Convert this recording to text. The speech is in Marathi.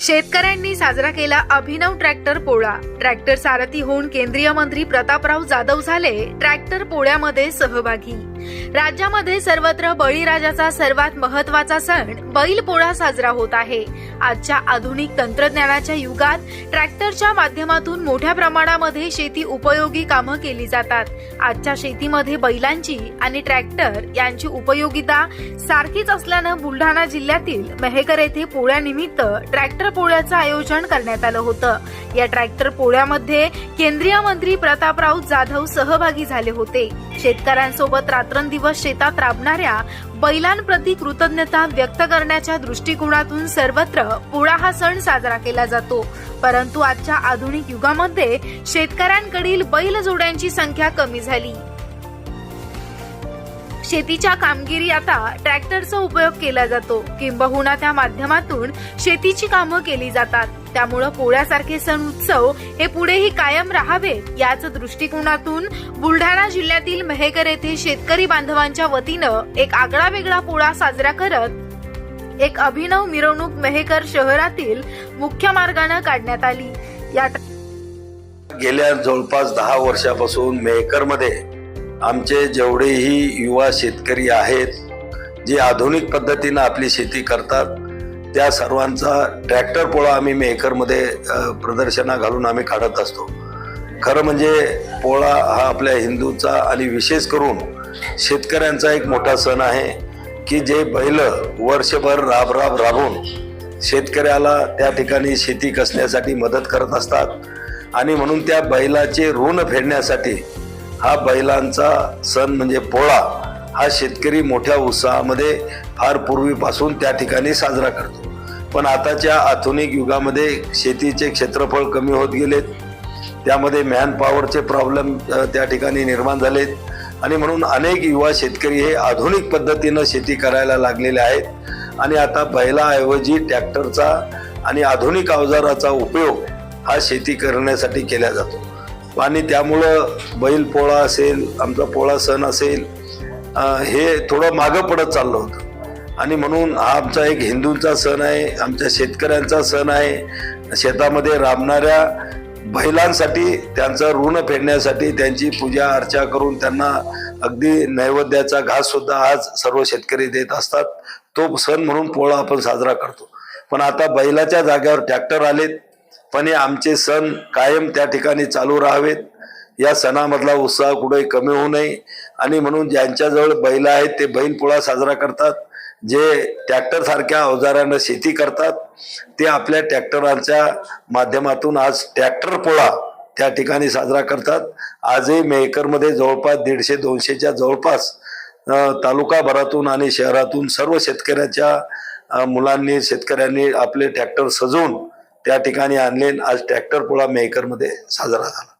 शेतकऱ्यांनी साजरा केला अभिनव ट्रॅक्टर पोळा. ट्रॅक्टर सारथी होऊन केंद्रीय मंत्री प्रतापराव जाधव झाले ट्रॅक्टर पोळ्यामध्ये सहभागी. राज्यामध्ये सर्वत्र बळीराजाचा सर्वात महत्त्वाचा सण बैल पोळा साजरा होत आहे. आजच्या आधुनिक तंत्रज्ञानाच्या युगात ट्रॅक्टरच्या माध्यमातून मोठ्या प्रमाणामध्ये शेती उपयोगी कामं केली जातात. आजच्या शेतीमध्ये बैलांची आणि ट्रॅक्टर यांची उपयोगिता सारखीच असल्यानं बुलढाणा जिल्ह्यातील मेहकर येथे पोळ्यानिमित्त ट्रॅक्टर ट्रॅक्टर पोळ्याचं आयोजन करण्यात आलं होतं. या ट्रॅक्टर पोळ्यामध्ये केंद्रीय मंत्री प्रतापराव जाधव सहभागी झाले होते. शेतकऱ्यांसोबत रात्रंदिवस शेतात राबणाऱ्या बैलांप्रती कृतज्ञता व्यक्त करण्याच्या दृष्टिकोनातून सर्वत्र पोळा हा सण साजरा केला जातो. परंतु आजच्या आधुनिक युगामध्ये शेतकऱ्यांकडील बैल जोड्यांची संख्या कमी झाली. शेतीच्या कामगिरी आता ट्रॅक्टरचा उपयोग केला जातो. किंबहुना त्या माध्यमातून शेतीची कामं केली जातात. त्यामुळं पोळ्यासारखे सण उत्सव हे पुढेही कायम राहावेत याच दृष्टिकोनातून बुलढाणा जिल्ह्यातील मेहकर येथे शेतकरी बांधवांच्या वतीनं एक आगळा वेगळा पोळा साजरा करत एक अभिनव मिरवणूक मेहकर शहरातील मुख्य मार्गानं काढण्यात आली. या गेल्या जवळपास दहा वर्षापासून मेहकरमध्ये आमचे जेवढेही युवा शेतकरी आहेत जे आधुनिक पद्धतीनं आपली शेती करतात त्या सर्वांचा ट्रॅक्टर पोळा आम्ही मेकरमध्ये प्रदर्शना घालून आम्ही काढत असतो. खरं म्हणजे पोळा हा आपल्या हिंदूचा आणि विशेष करून शेतकऱ्यांचा एक मोठा सण आहे की जे बैल वर्षभर राब राब राबून शेतकऱ्याला त्या ठिकाणी शेती कसण्यासाठी मदत करत असतात. आणि म्हणून त्या बैलाचे ऋण फेडण्यासाठी हा बैलांचा सण म्हणजे पोळा हा शेतकरी मोठ्या उत्साहामध्ये फार पूर्वीपासून त्या ठिकाणी साजरा करतो. पण आताच्या आधुनिक युगामध्ये शेतीचे क्षेत्रफळ कमी होत गेलेत. त्यामध्ये मॅन पॉवरचे प्रॉब्लेम त्या ठिकाणी निर्माण झालेत. आणि म्हणून अनेक युवा शेतकरी हे आधुनिक पद्धतीनं शेती करायला लागलेले आहेत. आणि आता बैलाऐवजी ट्रॅक्टरचा आणि आधुनिक अवजाराचा उपयोग हा शेती करण्यासाठी केला जातो. आणि त्यामुळं बैल पोळा असेल आमचा पोळा सण असेल हे थोडं मागं पडत चाललं होतं. आणि म्हणून हा आमचा एक हिंदूंचा सण आहे आमच्या शेतकऱ्यांचा सण आहे. शेतामध्ये राबणाऱ्या बैलांसाठी त्यांचं ऋण फेडण्यासाठी त्यांची पूजा अर्चा करून त्यांना अगदी नैवेद्याचा घास सुद्धा आज सर्व शेतकरी देत असतात. तो सण म्हणून पोळा आपण साजरा करतो. पण आता बैलाच्या जाग्यावर ट्रॅक्टर आलेत. पण हे आमचे सण कायम त्या ठिकाणी चालू राहावेत. या सणामधला उत्साह कुठेही कमी होऊ नये. आणि म्हणून ज्यांच्याजवळ बैल आहेत ते बैलपोळा साजरा करतात. जे ट्रॅक्टरसारख्या अवजारानं शेती करतात ते आपल्या ट्रॅक्टरांच्या माध्यमातून आज ट्रॅक्टर पोळा त्या ठिकाणी साजरा करतात. आजही मेहकरमध्ये जवळपास दीडशे दोनशेच्या जवळपास तालुकाभरातून आणि शहरातून सर्व शेतकऱ्याच्या मुलांनी शेतकऱ्यांनी आपले ट्रॅक्टर सजवून त्या ठिकाणी आणले आज ट्रॅक्टर पोळा मेहकरमध्ये साजरा झाला.